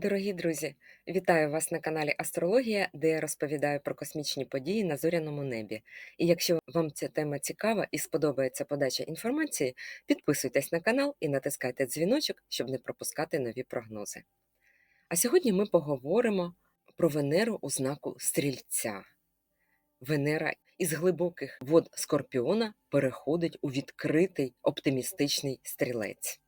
Дорогі друзі, вітаю вас на каналі Астрологія, де я розповідаю про космічні події на зоряному небі. І якщо вам ця тема цікава і сподобається подача інформації, підписуйтесь на канал і натискайте дзвіночок, щоб не пропускати нові прогнози. А сьогодні ми поговоримо про Венеру у знаку Стрільця. Венера із глибоких вод Скорпіона переходить у відкритий оптимістичний стрілець.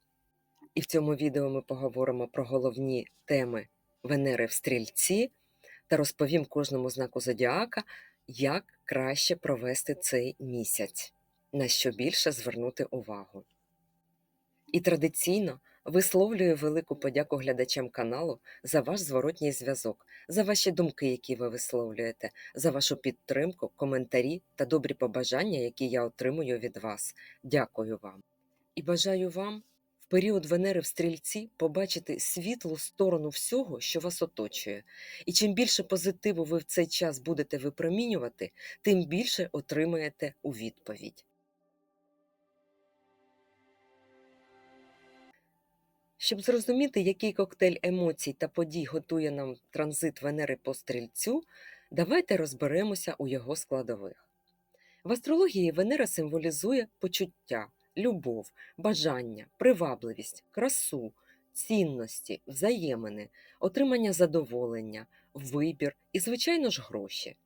І в цьому відео ми поговоримо про головні теми Венери в стрільці та розповім кожному знаку зодіака, як краще провести цей місяць, на що більше звернути увагу. І традиційно висловлюю велику подяку глядачам каналу за ваш зворотній зв'язок, за ваші думки, які ви висловлюєте, за вашу підтримку, коментарі та добрі побажання, які я отримую від вас. Дякую вам. І бажаю вам період Венери в стрільці побачити світлу сторону всього, що вас оточує. І чим більше позитиву ви в цей час будете випромінювати, тим більше отримаєте у відповідь. Щоб зрозуміти, який коктейль емоцій та подій готує нам транзит Венери по стрільцю, давайте розберемося у його складових. В астрології Венера символізує почуття, любов, бажання, привабливість, красу, цінності, взаємини, отримання задоволення, вибір і, звичайно ж, гроші.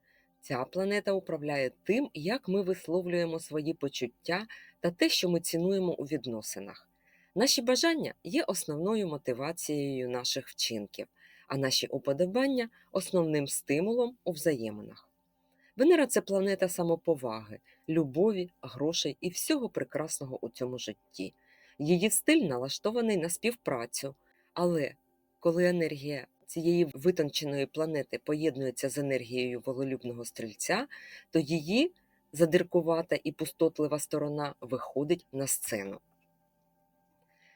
Ця планета управляє тим, як ми висловлюємо свої почуття та те, що ми цінуємо у відносинах. Наші бажання є основною мотивацією наших вчинків, а наші уподобання основним стимулом у взаєминах. Венера це планета самоповаги, любові, грошей і всього прекрасного у цьому житті. Її стиль налаштований на співпрацю, але коли енергія цієї витонченої планети поєднується з енергією волелюбного стрільця, то її задиркувата і пустотлива сторона виходить на сцену.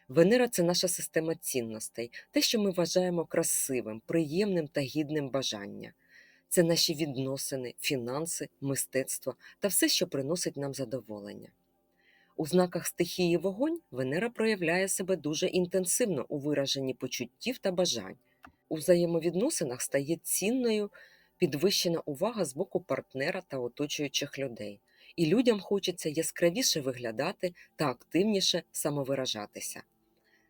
Венера це наша система цінностей, те, що ми вважаємо красивим, приємним та гідним бажання. Це наші відносини, фінанси, мистецтво та все, що приносить нам задоволення. У знаках стихії вогонь Венера проявляє себе дуже інтенсивно у вираженні почуттів та бажань. У взаємовідносинах стає цінною підвищена увага з боку партнера та оточуючих людей, і людям хочеться яскравіше виглядати та активніше самовиражатися.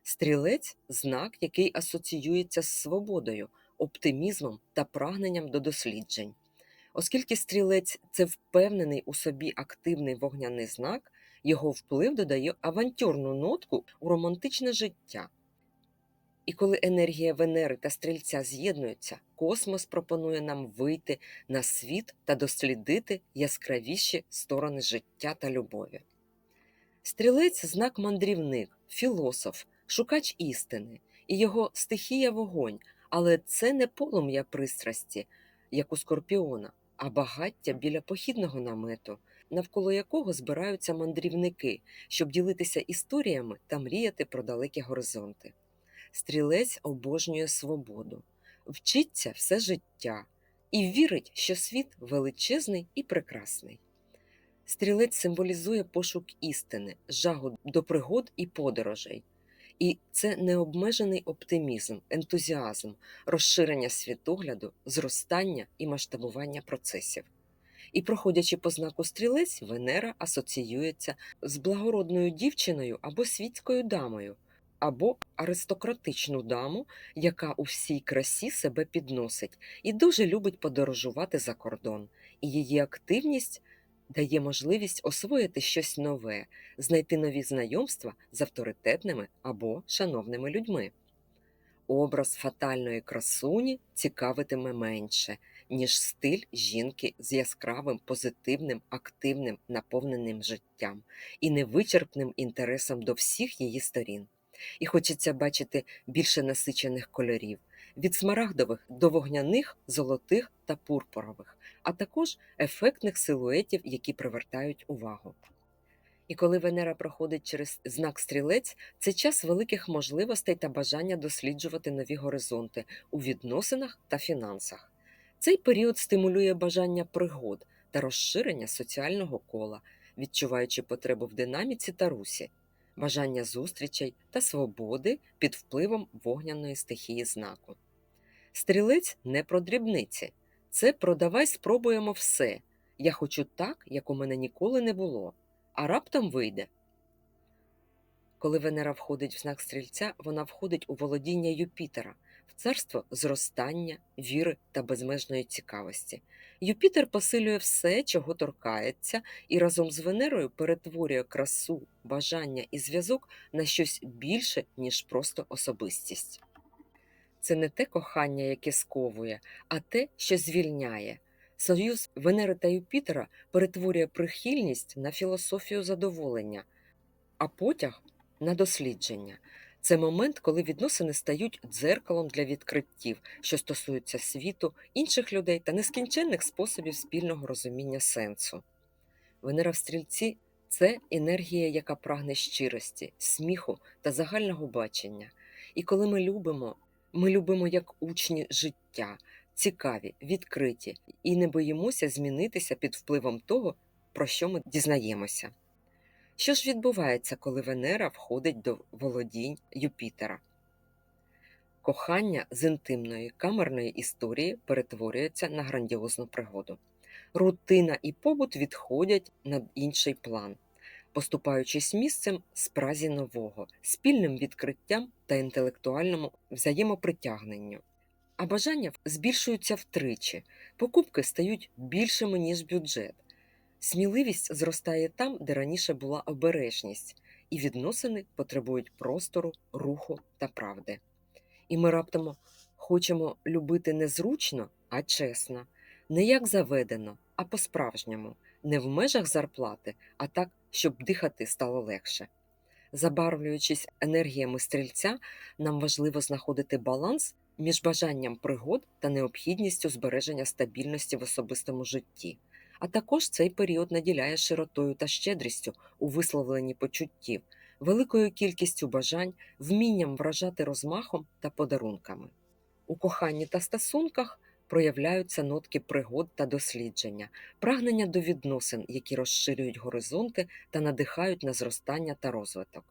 Стрілець знак, який асоціюється з свободою, оптимізмом та прагненням до досліджень. Оскільки стрілець це впевнений у собі активний вогняний знак, його вплив додає авантюрну нотку у романтичне життя. І коли енергія Венери та стрільця з'єднуються, космос пропонує нам вийти на світ та дослідити яскравіші сторони життя та любові. Стрілець знак мандрівник, філософ, шукач істини, і його стихія вогонь, але це не полум'я пристрасті, як у скорпіона, а багаття біля похідного намету, навколо якого збираються мандрівники, щоб ділитися історіями та мріяти про далекі горизонти. Стрілець обожнює свободу, вчиться все життя і вірить, що світ величезний і прекрасний. Стрілець символізує пошук істини, жагу до пригод і подорожей. І це необмежений оптимізм, ентузіазм, розширення світогляду, зростання і масштабування процесів. І, проходячи по знаку стрілець, Венера асоціюється з благородною дівчиною або світською дамою, або аристократичну даму, яка у всій красі себе підносить і дуже любить подорожувати за кордон. І її активність дає можливість освоїти щось нове, знайти нові знайомства з авторитетними або шановними людьми. Образ фатальної красуні цікавитиме менше, ніж стиль жінки з яскравим, позитивним, активним, наповненим життям і невичерпним інтересом до всіх її сторін. І хочеться бачити більше насичених кольорів від смарагдових до вогняних, золотих та пурпурових, а також ефектних силуетів, які привертають увагу. І коли Венера проходить через знак стрілець, це час великих можливостей та бажання досліджувати нові горизонти у відносинах та фінансах. Цей період стимулює бажання пригод та розширення соціального кола, відчуваючи потребу в динаміці та русі, бажання зустрічей та свободи під впливом вогняної стихії знаку. Стрілець не про дрібниці. Це про давай спробуємо все. Я хочу так, як у мене ніколи не було, а раптом вийде. Коли Венера входить в знак стрільця, вона входить у володіння Юпітера, в царство зростання, віри та безмежної цікавості. Юпітер посилює все, чого торкається, і разом з Венерою перетворює красу, бажання і зв'язок на щось більше, ніж просто особистість. Це не те кохання, яке сковує, а те, що звільняє. Союз Венери та Юпітера перетворює прихильність на філософію задоволення, а потяг на дослідження. Це момент, коли відносини стають дзеркалом для відкриттів, що стосуються світу, інших людей та нескінченних способів спільного розуміння сенсу. Венера в стрільці це енергія, яка прагне щирості, сміху та загального бачення. І коли ми любимо, ми любимо як учні життя, цікаві, відкриті і не боїмося змінитися під впливом того, про що ми дізнаємося. Що ж відбувається, коли Венера входить до володінь Юпітера? Кохання з інтимної камерної історії перетворюється на грандіозну пригоду. Рутина і побут відходять на інший план, поступаючись місцем спразі нового, спільним відкриттям та інтелектуальному взаємопритягненню. А бажання збільшуються втричі, покупки стають більшими, ніж бюджет. Сміливість зростає там, де раніше була обережність, і відносини потребують простору, руху та правди. І ми раптом хочемо любити не зручно, а чесно, не як заведено, а по-справжньому, не в межах зарплати, а так, щоб дихати стало легше. Забарвлюючись енергіями стрільця, нам важливо знаходити баланс між бажанням пригод та необхідністю збереження стабільності в особистому житті. А також цей період наділяє широтою та щедрістю у висловленні почуттів, великою кількістю бажань, вмінням вражати розмахом та подарунками. У коханні та стосунках проявляються нотки пригод та дослідження, прагнення до відносин, які розширюють горизонти та надихають на зростання та розвиток.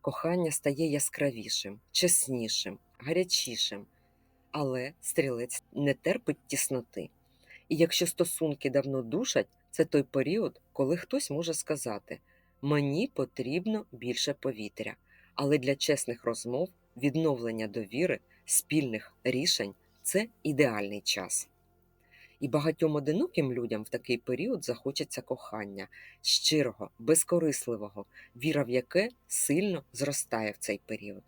Кохання стає яскравішим, чеснішим, гарячішим, але стрілець не терпить тісноти. І якщо стосунки давно душать, це той період, коли хтось може сказати: мені потрібно більше повітря, але для чесних розмов, відновлення довіри, спільних рішень це ідеальний час. І багатьом одиноким людям в такий період захочеться кохання, щирого, безкорисливого, віра в яке сильно зростає в цей період.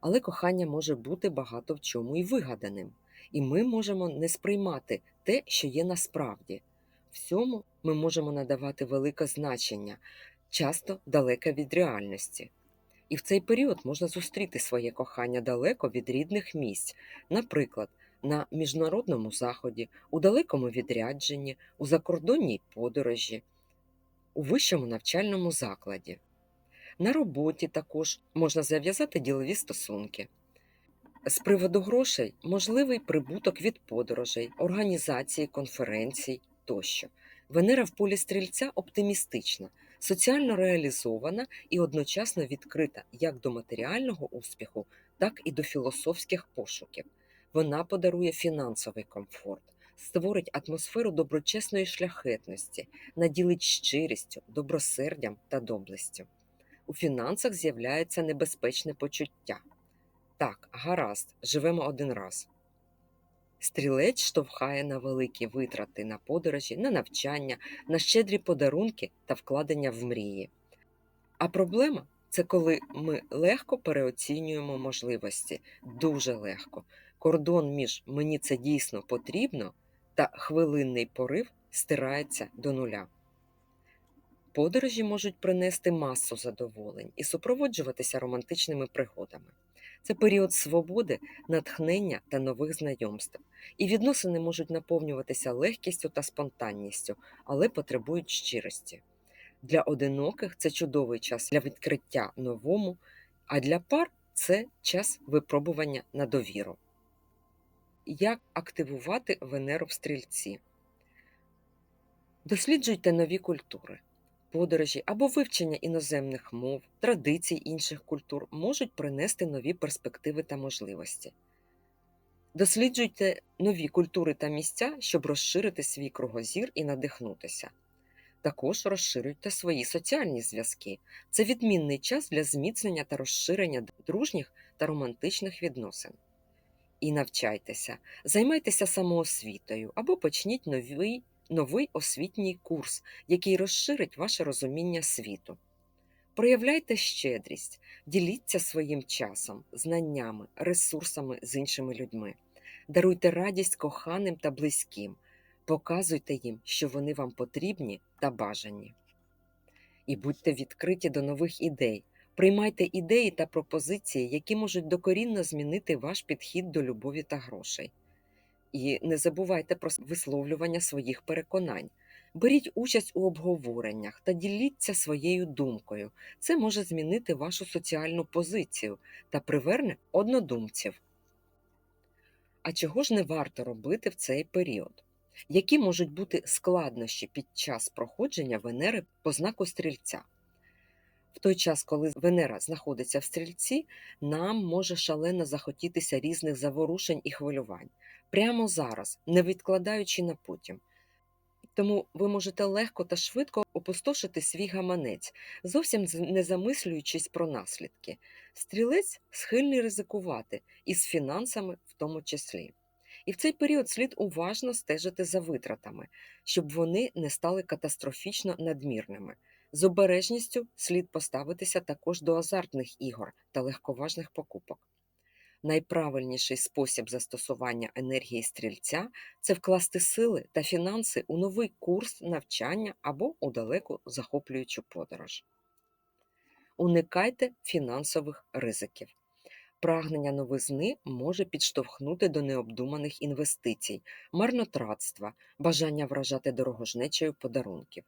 Але кохання може бути багато в чому і вигаданим, і ми можемо не сприймати те, що є насправді. Всьому ми можемо надавати велике значення, часто далеке від реальності. І в цей період можна зустріти своє кохання далеко від рідних місць, наприклад, на міжнародному заході, у далекому відрядженні, у закордонній подорожі, у вищому навчальному закладі. На роботі також можна зав'язати ділові стосунки. З приводу грошей можливий прибуток від подорожей, організації, конференцій тощо. Венера в полі стрільця оптимістична, соціально реалізована і одночасно відкрита як до матеріального успіху, так і до філософських пошуків. Вона подарує фінансовий комфорт, створить атмосферу доброчесної шляхетності, наділить щирістю, добросердям та доблестю. У фінансах з'являється небезпечне почуття. Так, гаразд, живемо один раз. Стрілець штовхає на великі витрати на подорожі, на навчання, на щедрі подарунки та вкладення в мрії. А проблема це коли ми легко переоцінюємо можливості, дуже легко. Кордон між мені це дійсно потрібно та хвилинний порив стирається до нуля. Подорожі можуть принести масу задоволень і супроводжуватися романтичними пригодами. Це період свободи, натхнення та нових знайомств. І відносини можуть наповнюватися легкістю та спонтанністю, але потребують щирості. Для одиноких це чудовий час для відкриття новому, а для пар це час випробування на довіру. Як активувати Венеру в стрільці? Досліджуйте нові культури. Подорожі або вивчення іноземних мов, традицій інших культур можуть принести нові перспективи та можливості. Досліджуйте нові культури та місця, щоб розширити свій кругозір і надихнутися. Також розширюйте свої соціальні зв'язки. Це відмінний час для зміцнення та розширення дружніх та романтичних відносин. І навчайтеся, займайтеся самоосвітою або почніть новий, новий освітній курс, який розширить ваше розуміння світу. Проявляйте щедрість, діліться своїм часом, знаннями, ресурсами з іншими людьми. Даруйте радість коханим та близьким, показуйте їм, що вони вам потрібні та бажані. І будьте відкриті до нових ідей. Приймайте ідеї та пропозиції, які можуть докорінно змінити ваш підхід до любові та грошей. І не забувайте про висловлювання своїх переконань. Беріть участь у обговореннях та діліться своєю думкою. Це може змінити вашу соціальну позицію та приверне однодумців. А чого ж не варто робити в цей період? Які можуть бути складнощі під час проходження Венери по знаку стрільця? В той час, коли Венера знаходиться в стрільці, нам може шалено захотітися різних заворушень і хвилювань прямо зараз, не відкладаючи на потім. Тому ви можете легко та швидко опустошити свій гаманець, зовсім не замислюючись про наслідки. Стрілець схильний ризикувати і з фінансами в тому числі. І в цей період слід уважно стежити за витратами, щоб вони не стали катастрофічно надмірними. З обережністю слід поставитися також до азартних ігор та легковажних покупок. Найправильніший спосіб застосування енергії стрільця це вкласти сили та фінанси у новий курс навчання або у далеку захоплюючу подорож. Уникайте фінансових ризиків. Прагнення новизни може підштовхнути до необдуманих інвестицій, марнотратства, бажання вражати дорогожнечею подарунків.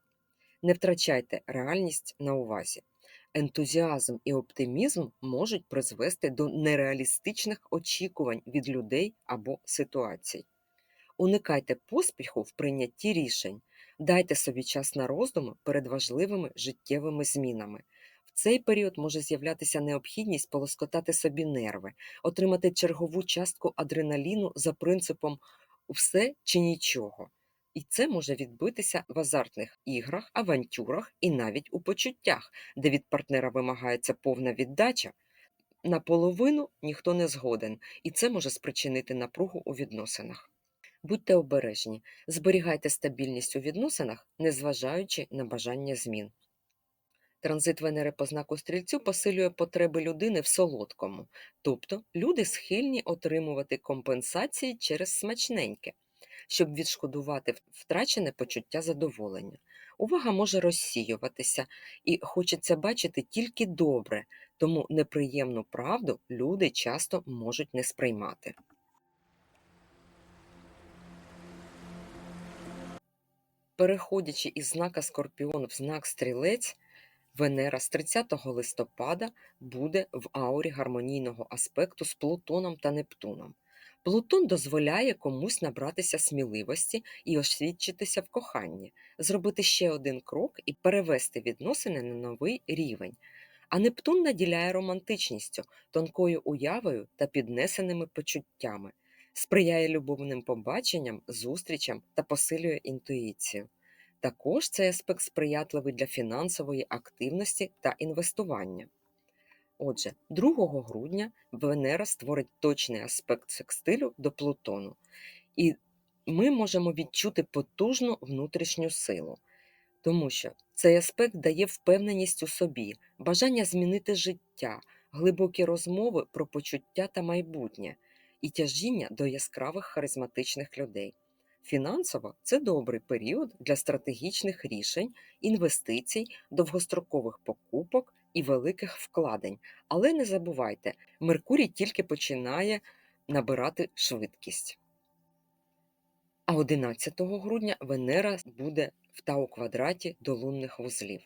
Не втрачайте реальність на увазі. Ентузіазм і оптимізм можуть призвести до нереалістичних очікувань від людей або ситуацій. Уникайте поспіху в прийнятті рішень, дайте собі час на роздуми перед важливими життєвими змінами. В цей період може з'являтися необхідність полоскотати собі нерви, отримати чергову частку адреналіну за принципом все чи нічого. І це може відбитися в азартних іграх, авантюрах і навіть у почуттях, де від партнера вимагається повна віддача. Наполовину ніхто не згоден, і це може спричинити напругу у відносинах. Будьте обережні, зберігайте стабільність у відносинах, незважаючи на бажання змін. Транзит Венери по знаку стрільцю посилює потреби людини в солодкому, тобто люди схильні отримувати компенсації через смачненьке щоб відшкодувати втрачене почуття задоволення. Увага може розсіюватися і хочеться бачити тільки добре, тому неприємну правду люди часто можуть не сприймати. Переходячи із знака Скорпіон в знак Стрілець, Венера з 30 листопада буде в аурі гармонійного аспекту з Плутоном та Нептуном. Плутон дозволяє комусь набратися сміливості і освідчитися в коханні, зробити ще один крок і перевести відносини на новий рівень. А Нептун наділяє романтичністю, тонкою уявою та піднесеними почуттями, сприяє любовним побаченням, зустрічам та посилює інтуїцію. Також цей аспект сприятливий для фінансової активності та інвестування. Отже, 2 грудня Венера створить точний аспект секстилю до Плутону, і ми можемо відчути потужну внутрішню силу, тому що цей аспект дає впевненість у собі, бажання змінити життя, глибокі розмови про почуття та майбутнє і тяжіння до яскравих харизматичних людей. Фінансово це добрий період для стратегічних рішень, інвестицій, довгострокових покупок і великих вкладень. Але не забувайте, Меркурій тільки починає набирати швидкість. А 11 грудня Венера буде в тау квадраті до лунних вузлів.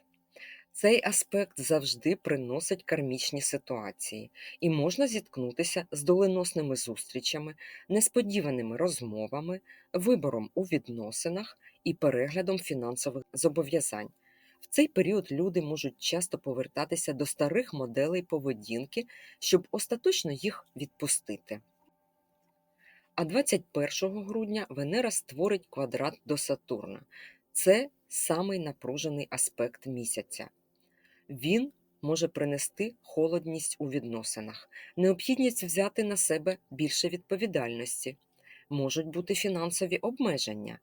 Цей аспект завжди приносить кармічні ситуації, і можна зіткнутися з доленосними зустрічами, несподіваними розмовами, вибором у відносинах і переглядом фінансових зобов'язань. В цей період люди можуть часто повертатися до старих моделей поведінки, щоб остаточно їх відпустити. А 21 грудня Венера створить квадрат до Сатурна. Це самий напружений аспект місяця. Він може принести холодність у відносинах, необхідність взяти на себе більше відповідальності, можуть бути фінансові обмеження,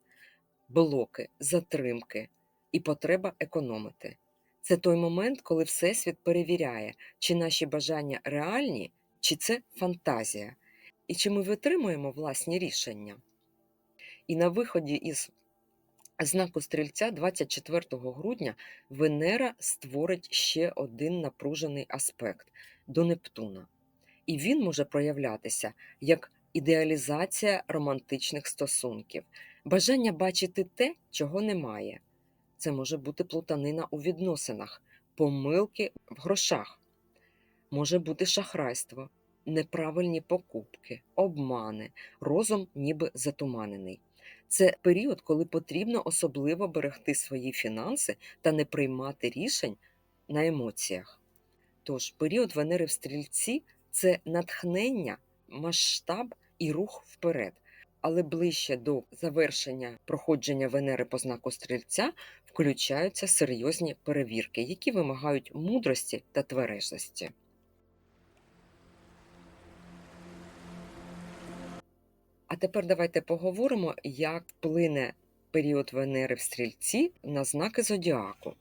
блоки, затримки і потреба економити. Це той момент, коли Всесвіт перевіряє, чи наші бажання реальні, чи це фантазія, і чи ми витримуємо власні рішення. І на виході із знаку стрільця 24 грудня Венера створить ще один напружений аспект до Нептуна. І він може проявлятися як ідеалізація романтичних стосунків, бажання бачити те, чого немає. Це може бути плутанина у відносинах, помилки в грошах, може бути шахрайство, неправильні покупки, обмани, розум ніби затуманений. Це період, коли потрібно особливо берегти свої фінанси та не приймати рішень на емоціях. Тож період Венери в стрільці це натхнення, масштаб і рух вперед. Але ближче до завершення проходження Венери по знаку стрільця включаються серйозні перевірки, які вимагають мудрості та тверезості. А тепер давайте поговоримо, як вплине період Венери в стрільці на знаки зодіаку.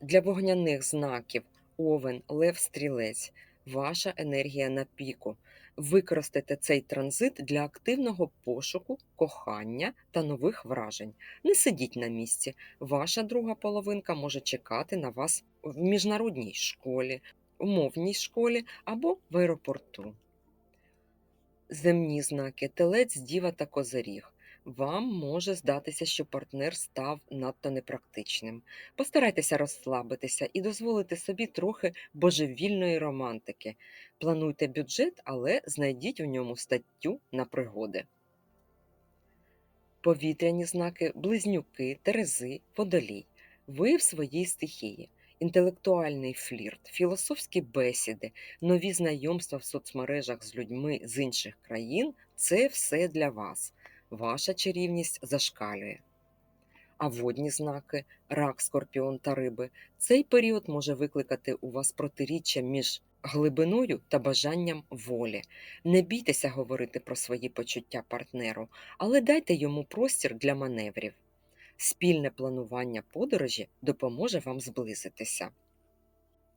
Для вогняних знаків Овен, Лев, Стрілець, ваша енергія на піку. Використайте цей транзит для активного пошуку, кохання та нових вражень. Не сидіть на місці. Ваша друга половинка може чекати на вас в міжнародній школі, в мовній школі або в аеропорту. Земні знаки телець, діва та козиріг. Вам може здатися, що партнер став надто непрактичним. Постарайтеся розслабитися і дозволити собі трохи божевільної романтики. Плануйте бюджет, але знайдіть у ньому статтю на пригоди. Повітряні знаки, близнюки, терези, водолій. Ви в своїй стихії. Інтелектуальний флірт, філософські бесіди, нові знайомства в соцмережах з людьми з інших країн це все для вас. Ваша чарівність зашкалює. А водні знаки, рак, скорпіон та риби, цей період може викликати у вас протиріччя між глибиною та бажанням волі. Не бійтеся говорити про свої почуття партнеру, але дайте йому простір для маневрів. Спільне планування подорожі допоможе вам зблизитися.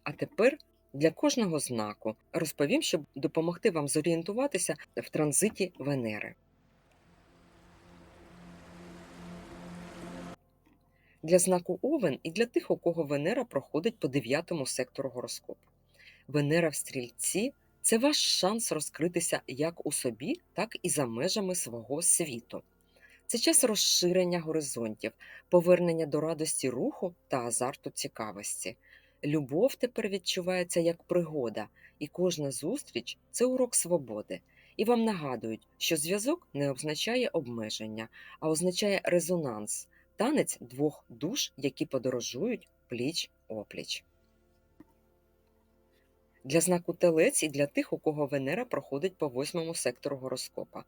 А тепер для кожного знаку розповім, щоб допомогти вам зорієнтуватися в транзиті Венери. Для знаку Овен і для тих, у кого Венера проходить по дев'ятому сектору гороскопу. Венера в стрільці це ваш шанс розкритися як у собі, так і за межами свого світу. Це час розширення горизонтів, повернення до радості руху та азарту цікавості. Любов тепер відчувається як пригода, і кожна зустріч це урок свободи. І вам нагадують, що зв'язок не означає обмеження, а означає резонанс, танець двох душ, які подорожують пліч опліч. Для знаку телець і для тих, у кого Венера проходить по восьмому сектору гороскопа.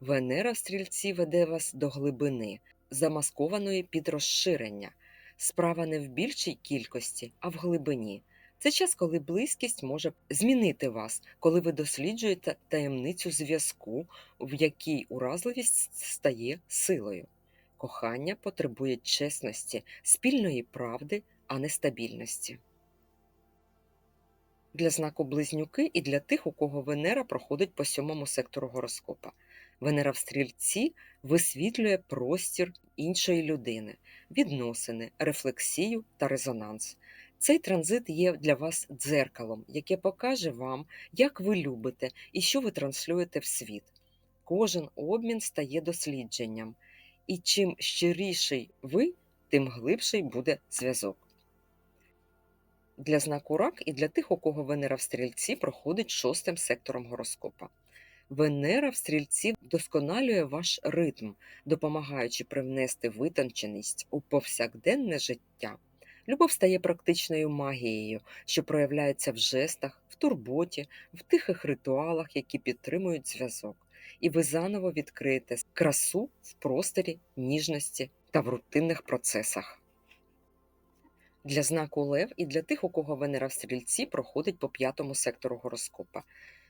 Венера в стрільці веде вас до глибини, замаскованої під розширення. Справа не в більшій кількості, а в глибині. Це час, коли близькість може змінити вас, коли ви досліджуєте таємницю зв'язку, в якій уразливість стає силою. Кохання потребує чесності, спільної правди, а не стабільності. Для знаку близнюки і для тих, у кого Венера проходить по сьомому сектору гороскопа. Венера в стрільці висвітлює простір іншої людини, відносини, рефлексію та резонанс. Цей транзит є для вас дзеркалом, яке покаже вам, як ви любите і що ви транслюєте в світ. Кожен обмін стає дослідженням, і чим щиріший ви, тим глибший буде зв'язок. Для знаку рак і для тих, у кого Венера в стрільці проходить шостим сектором гороскопа. Венера в стрільці вдосконалює ваш ритм, допомагаючи привнести витонченість у повсякденне життя. Любов стає практичною магією, що проявляється в жестах, в турботі, в тихих ритуалах, які підтримують зв'язок. І ви заново відкриєте красу в просторі, ніжності та в рутинних процесах. Для знаку Лев і для тих, у кого Венера в стрільці проходить по п'ятому сектору гороскопа.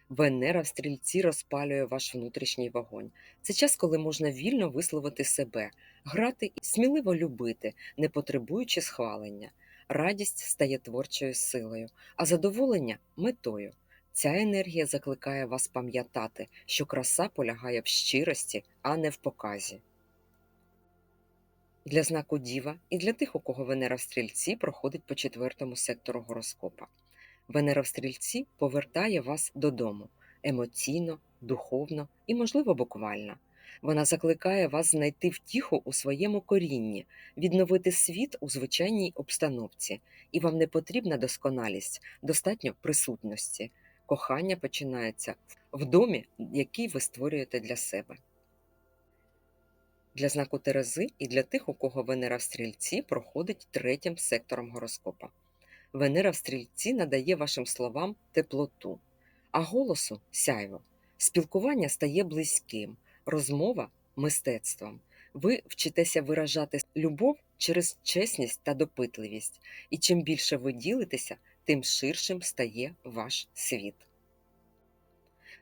Венера в стрільці розпалює ваш внутрішній вогонь. Це час, коли можна вільно висловити себе, грати і сміливо любити, не потребуючи схвалення. Радість стає творчою силою, а задоволення метою. Ця енергія закликає вас пам'ятати, що краса полягає в щирості, а не в показі. Для знаку Діва і для тих, у кого Венера в стрільці проходить по четвертому сектору гороскопа. Венера в стрільці повертає вас додому емоційно, духовно і, можливо, буквально. Вона закликає вас знайти втіху у своєму корінні, відновити світ у звичайній обстановці, і вам не потрібна досконалість, достатньо присутності. Кохання починається в домі, який ви створюєте для себе. Для знаку Терези і для тих, у кого Венера в стрільці проходить третім сектором гороскопа. Венера в стрільці надає вашим словам теплоту, а голосу сяйво. Спілкування стає близьким, розмова мистецтвом. Ви вчитеся виражати любов через чесність та допитливість, і чим більше ви ділитеся, тим ширшим стає ваш світ.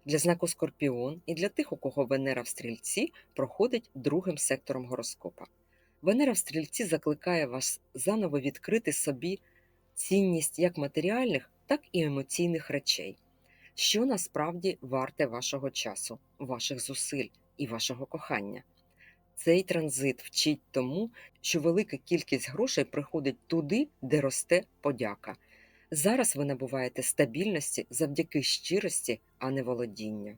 Для знаку Скорпіон і для тих, у кого Венера в стрільці проходить другим сектором гороскопа. Венера в стрільці закликає вас заново відкрити собі цінність як матеріальних, так і емоційних речей, що насправді варте вашого часу, ваших зусиль і вашого кохання. Цей транзит вчить тому, що велика кількість грошей приходить туди, де росте подяка. Зараз ви набуваєте стабільності завдяки щирості, а не володінню.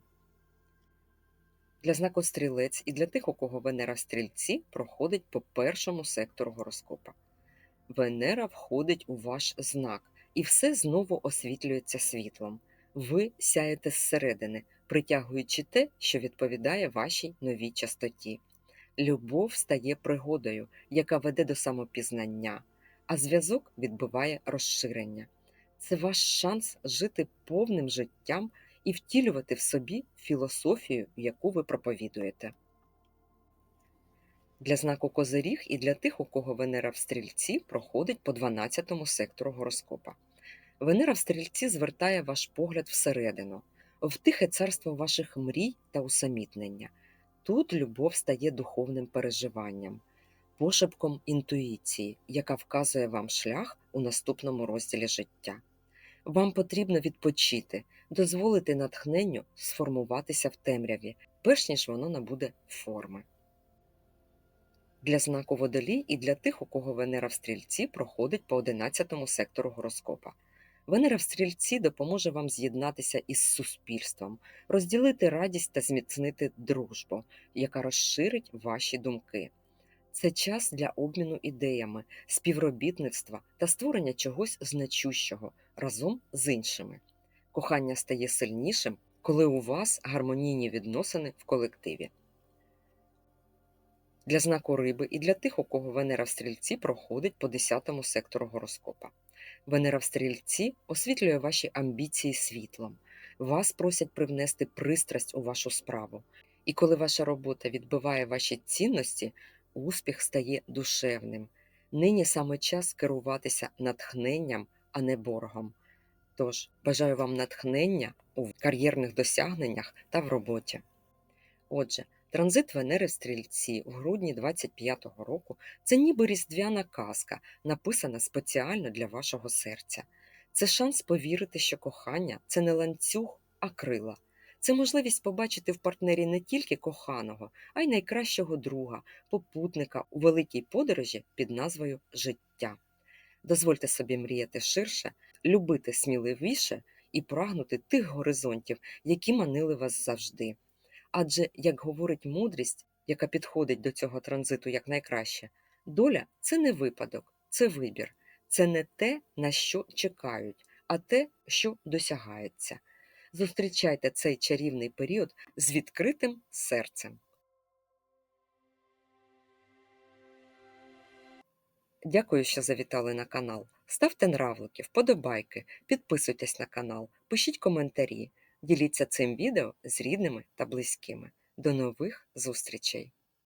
Для знаку стрілець і для тих, у кого Венера в стрільці, проходить по першому сектору гороскопа. Венера входить у ваш знак, і все знову освітлюється світлом. Ви сяєте зсередини, притягуючи те, що відповідає вашій новій частоті. Любов стає пригодою, яка веде до самопізнання, а зв'язок відбиває розширення. Це ваш шанс жити повним життям і втілювати в собі філософію, яку ви проповідуєте. Для знаку Козиріг і для тих, у кого Венера в стрільці проходить по 12 сектору гороскопа. Венера в стрільці звертає ваш погляд всередину, в тихе царство ваших мрій та усамітнення. Тут любов стає духовним переживанням, пошепком інтуїції, яка вказує вам шлях у наступному розділі життя. Вам потрібно відпочити, дозволити натхненню сформуватися в темряві, перш ніж воно набуде форми. Для знаку водолій і для тих, у кого Венера в стрільці проходить по 11 сектору гороскопа. Венера в стрільці допоможе вам з'єднатися із суспільством, розділити радість та зміцнити дружбу, яка розширить ваші думки. Це час для обміну ідеями, співробітництва та створення чогось значущого разом з іншими. Кохання стає сильнішим, коли у вас гармонійні відносини в колективі. Для знаку риби і для тих, у кого Венера в стрільці проходить по 10 сектору гороскопа. Венера в стрільці освітлює ваші амбіції світлом. Вас просять привнести пристрасть у вашу справу. І коли ваша робота відбиває ваші цінності, успіх стає душевним. Нині саме час керуватися натхненням, а не боргом. Тож бажаю вам натхнення у кар'єрних досягненнях та в роботі. Отже, транзит Венери в стрільці в грудні 25-го року це ніби різдвяна казка, написана спеціально для вашого серця. Це шанс повірити, що кохання це не ланцюг, а крила. Це можливість побачити в партнері не тільки коханого, а й найкращого друга, попутника у великій подорожі під назвою Життя. Дозвольте собі мріяти ширше, любити сміливіше і прагнути тих горизонтів, які манили вас завжди. Адже, як говорить мудрість, яка підходить до цього транзиту якнайкраще, доля це не випадок, це вибір, це не те, на що чекають, а те, що досягається. Зустрічайте цей чарівний період з відкритим серцем. Дякую, що завітали на канал. Ставте нравлики, вподобайки, підписуйтесь на канал, пишіть коментарі. Діліться цим відео з рідними та близькими. До нових зустрічей!